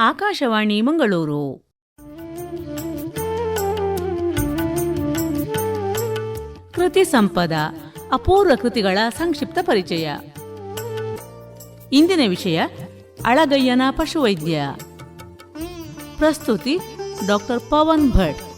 ಆಕಾಶವಾಣಿ ಮಂಗಳೂರು. ಕೃತಿ ಸಂಪದ, ಅಪೂರ್ವ ಕೃತಿಗಳ ಸಂಕ್ಷಿಪ್ತ ಪರಿಚಯ. ಇಂದಿನ ವಿಷಯ, ಅಳಗಯ್ಯನ ಪಶುವೈದ್ಯ. ಪ್ರಸ್ತುತಿ, ಡಾಕ್ಟರ್ ಪವನ್ ಭಟ್.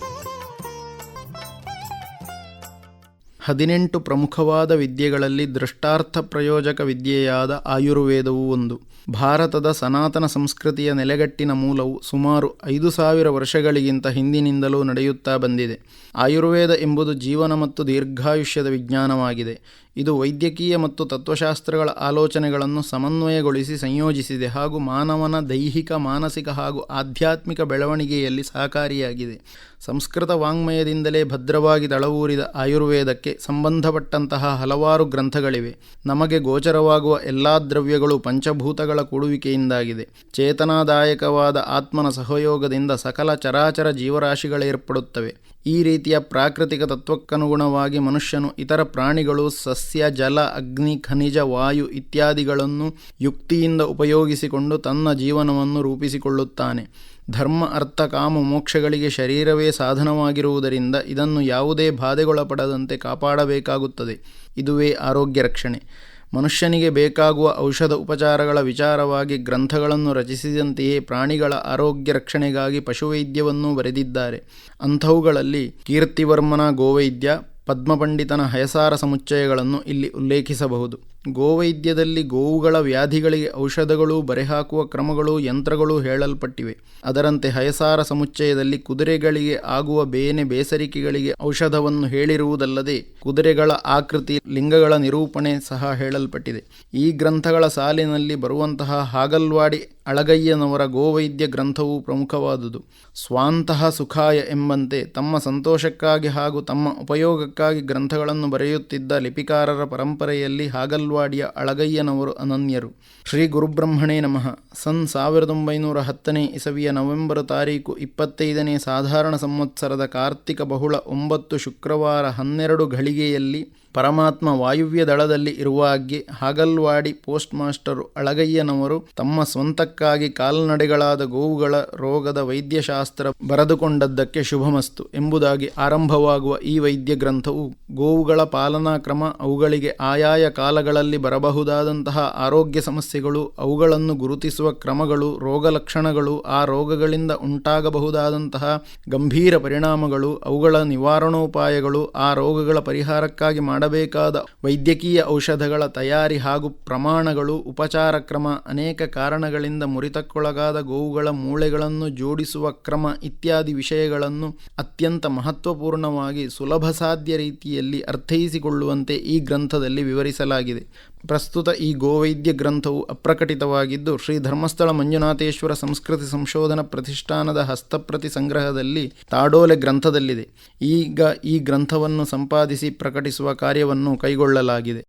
ಹದಿನೆಂಟು ಪ್ರಮುಖವಾದ ವಿದ್ಯೆಗಳಲ್ಲಿ ದೃಷ್ಟಾರ್ಥ ಪ್ರಯೋಜಕ ವಿದ್ಯೆಯಾದ ಆಯುರ್ವೇದವು ಒಂದು. ಭಾರತದ ಸನಾತನ ಸಂಸ್ಕೃತಿಯ ನೆಲೆಗಟ್ಟಿನ ಮೂಲವು ಸುಮಾರು ಐದು ಸಾವಿರ ವರ್ಷಗಳಿಗಿಂತ ಹಿಂದಿನಿಂದಲೂ ನಡೆಯುತ್ತಾ ಬಂದಿದೆ. ಆಯುರ್ವೇದ ಎಂಬುದು ಜೀವನ ಮತ್ತು ದೀರ್ಘಾಯುಷ್ಯದ ವಿಜ್ಞಾನವಾಗಿದೆ. ಇದು ವೈದ್ಯಕೀಯ ಮತ್ತು ತತ್ವಶಾಸ್ತ್ರಗಳ ಆಲೋಚನೆಗಳನ್ನು ಸಮನ್ವಯಗೊಳಿಸಿ ಸಂಯೋಜಿಸಿದೆ ಹಾಗೂ ಮಾನವನ ದೈಹಿಕ, ಮಾನಸಿಕ ಹಾಗೂ ಆಧ್ಯಾತ್ಮಿಕ ಬೆಳವಣಿಗೆಯಲ್ಲಿ ಸಹಕಾರಿಯಾಗಿದೆ. ಸಂಸ್ಕೃತ ವಾಂಗ್ಮಯದಿಂದಲೇ ಭದ್ರವಾಗಿ ದಳವೂರಿದ ಆಯುರ್ವೇದಕ್ಕೆ ಸಂಬಂಧಪಟ್ಟಂತಹ ಹಲವಾರು ಗ್ರಂಥಗಳಿವೆ. ನಮಗೆ ಗೋಚರವಾಗುವ ಎಲ್ಲ ದ್ರವ್ಯಗಳು ಪಂಚಭೂತಗಳ ಕೂಡುವಿಕೆಯಿಂದಾಗಿದೆ. ಚೇತನಾದಾಯಕವಾದ ಆತ್ಮನ ಸಹಯೋಗದಿಂದ ಸಕಲ ಚರಾಚರ ಜೀವರಾಶಿಗಳೇರ್ಪಡುತ್ತವೆ. ಈ ರೀತಿಯ ಪ್ರಾಕೃತಿಕ ತತ್ವಕ್ಕನುಗುಣವಾಗಿ ಮನುಷ್ಯನು ಇತರ ಪ್ರಾಣಿಗಳು, ಸಸ್ಯ, ಜಲ, ಅಗ್ನಿ, ಖನಿಜ, ವಾಯು ಇತ್ಯಾದಿಗಳನ್ನು ಯುಕ್ತಿಯಿಂದ ಉಪಯೋಗಿಸಿಕೊಂಡು ತನ್ನ ಜೀವನವನ್ನು ರೂಪಿಸಿಕೊಳ್ಳುತ್ತಾನೆ. ಧರ್ಮ, ಅರ್ಥ, ಕಾಮ, ಮೋಕ್ಷಗಳಿಗೆ ಶರೀರವೇ ಸಾಧನವಾಗಿರುವುದರಿಂದ ಇದನ್ನು ಯಾವುದೇ ಬಾಧೆಗೊಳಪಡದಂತೆ ಕಾಪಾಡಬೇಕಾಗುತ್ತದೆ. ಇದುವೇ ಆರೋಗ್ಯ ರಕ್ಷಣೆ. ಮನುಷ್ಯನಿಗೆ ಬೇಕಾಗುವ ಔಷಧ ಉಪಚಾರಗಳ ವಿಚಾರವಾಗಿ ಗ್ರಂಥಗಳನ್ನು ರಚಿಸಿದಂತೆಯೇ ಪ್ರಾಣಿಗಳ ಆರೋಗ್ಯ ರಕ್ಷಣೆಗಾಗಿ ಪಶುವೈದ್ಯವನ್ನೂ ಬರೆದಿದ್ದಾರೆ. ಅಂಥವುಗಳಲ್ಲಿ ಕೀರ್ತಿವರ್ಮನ ಗೋವೈದ್ಯ, ಪದ್ಮಪಂಡಿತನ ಹಯಸಾರ ಸಮುಚ್ಚಯಗಳನ್ನು ಇಲ್ಲಿ ಉಲ್ಲೇಖಿಸಬಹುದು. ಗೋವೈದ್ಯದಲ್ಲಿ ಗೋವುಗಳ ವ್ಯಾಧಿಗಳಿಗೆ ಔಷಧಗಳು, ಬರೆಹಾಕುವ ಕ್ರಮಗಳು, ಯಂತ್ರಗಳು ಹೇಳಲ್ಪಟ್ಟಿವೆ. ಅದರಂತೆ ಹಯಸಾರ ಸಮುಚ್ಚಯದಲ್ಲಿ ಕುದುರೆಗಳಿಗೆ ಆಗುವ ಬೇನೆ ಬೇಸರಿಕೆಗಳಿಗೆ ಔಷಧವನ್ನು ಹೇಳಿರುವುದಲ್ಲದೆ ಕುದುರೆಗಳ ಆಕೃತಿ, ಲಿಂಗಗಳ ನಿರೂಪಣೆ ಸಹ ಹೇಳಲ್ಪಟ್ಟಿದೆ. ಈ ಗ್ರಂಥಗಳ ಸಾಲಿನಲ್ಲಿ ಬರುವಂತಹ ಹಾಗಲ್ವಾಡಿ ಅಳಗಯ್ಯನವರ ಗೋವೈದ್ಯ ಗ್ರಂಥವು ಪ್ರಮುಖವಾದುದು. ಸ್ವಾಂತಹ ಸುಖಾಯ ಎಂಬಂತೆ ತಮ್ಮ ಸಂತೋಷಕ್ಕಾಗಿ ಹಾಗೂ ತಮ್ಮ ಉಪಯೋಗಕ್ಕಾಗಿ ಗ್ರಂಥಗಳನ್ನು ಬರೆಯುತ್ತಿದ್ದ ಲಿಪಿಕಾರರ ಪರಂಪರೆಯಲ್ಲಿ ಹಾಗಲ್ವಾಡಿಯ ಅಳಗಯ್ಯನವರು ಅನನ್ಯರು. ಶ್ರೀ ಗುರುಬ್ರಹ್ಮಣೇ ನಮಃ. ಸನ್ ಸಾವಿರದ ಒಂಬೈನೂರ ಹತ್ತನೇ ಇಸವಿಯ ನವೆಂಬರ್ ತಾರೀಕು ಇಪ್ಪತ್ತೈದನೇ ಸಾಧಾರಣ ಸಂವತ್ಸರದ ಕಾರ್ತಿಕ ಬಹುಳ ಒಂಬತ್ತು ಶುಕ್ರವಾರ ಹನ್ನೆರಡು ಘಳಿಗೆಯಲ್ಲಿ ಪರಮಾತ್ಮ ವಾಯುವ್ಯ ದಳದಲ್ಲಿ ಇರುವಾಗ್ಗೆ ಹಾಗಲ್ವಾಡಿ ಪೋಸ್ಟ್ ಮಾಸ್ಟರು ಅಳಗಯ್ಯನವರು ತಮ್ಮ ಸ್ವಂತಕ್ಕಾಗಿ ಕಾಲ್ನಡೆಗಳಾದ ಗೋವುಗಳ ರೋಗದ ವೈದ್ಯಶಾಸ್ತ್ರ ಬರೆದುಕೊಂಡದ್ದಕ್ಕೆ ಶುಭಮಸ್ತು ಎಂಬುದಾಗಿ ಆರಂಭವಾಗುವ ಈ ವೈದ್ಯ ಗ್ರಂಥವು ಗೋವುಗಳ ಪಾಲನಾ ಕ್ರಮ ಅವುಗಳಿಗೆ ಆಯಾಯ ಕಾಲಗಳಲ್ಲಿ ಬರಬಹುದಾದಂತಹ ಆರೋಗ್ಯ ಸಮಸ್ಯೆಗಳು ಅವುಗಳನ್ನು ಗುರುತಿಸುವ ಕ್ರಮಗಳು ರೋಗ ಲಕ್ಷಣಗಳು ಆ ರೋಗಗಳಿಂದ ಉಂಟಾಗಬಹುದಾದಂತಹ ಗಂಭೀರ ಪರಿಣಾಮಗಳು ಅವುಗಳ ನಿವಾರಣೋಪಾಯಗಳು ಆ ರೋಗಗಳ ಪರಿಹಾರಕ್ಕಾಗಿ ಮಾಡಬೇಕಾದ ವೈದ್ಯಕೀಯ ಔಷಧಗಳ ತಯಾರಿ ಹಾಗೂ ಪ್ರಮಾಣಗಳು ಉಪಚಾರ ಕ್ರಮ ಅನೇಕ ಕಾರಣಗಳಿಂದ ಮುರಿತಕ್ಕೊಳಗಾದ ಗೋವುಗಳ ಮೂಳೆಗಳನ್ನು ಜೋಡಿಸುವ ಕ್ರಮ ಇತ್ಯಾದಿ ವಿಷಯಗಳನ್ನು ಅತ್ಯಂತ ಮಹತ್ವಪೂರ್ಣವಾಗಿ ಸುಲಭ ಸಾಧ್ಯ ರೀತಿಯಲ್ಲಿ ಅರ್ಥೈಸಿಕೊಳ್ಳುವಂತೆ ಈ ಗ್ರಂಥದಲ್ಲಿ ವಿವರಿಸಲಾಗಿದೆ. ಪ್ರಸ್ತುತ ಈ ಗೋವೈದ್ಯ ಗ್ರಂಥವು ಅಪ್ರಕಟಿತವಾಗಿದ್ದು ಶ್ರೀ ಧರ್ಮಸ್ಥಳ ಮಂಜುನಾಥೇಶ್ವರ ಸಂಸ್ಕೃತಿ ಸಂಶೋಧನಾ ಪ್ರತಿಷ್ಠಾನದ ಹಸ್ತಪ್ರತಿ ಸಂಗ್ರಹದಲ್ಲಿ ತಾಡೋಲೆ ಗ್ರಂಥದಲ್ಲಿದೆ. ಈಗ ಈ ಗ್ರಂಥವನ್ನು ಸಂಪಾದಿಸಿ ಪ್ರಕಟಿಸುವ ಕಾರ್ಯವನ್ನು ಕೈಗೊಳ್ಳಲಾಗಿದೆ.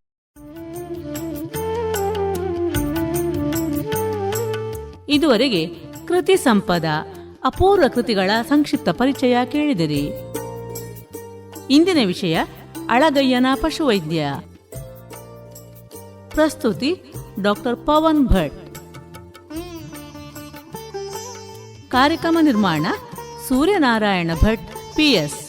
ಇದುವರೆಗೆ ಕೃತಿ ಸಂಪದ, ಅಪೂರ್ವ ಕೃತಿಗಳ ಸಂಕ್ಷಿಪ್ತ ಪರಿಚಯ ಕೇಳಿದಿರಿ. ಇಂದಿನ ವಿಷಯ ಅಳಗಯ್ಯನ ಪಶುವೈದ್ಯ. ಪ್ರಸ್ತುತಿ ಡಾಕ್ಟರ್ ಪವನ್ ಭಟ್. ಕಾರ್ಯಕ್ರಮ ನಿರ್ಮಾಣ ಸೂರ್ಯನಾರಾಯಣ ಭಟ್ ಪಿಎಸ್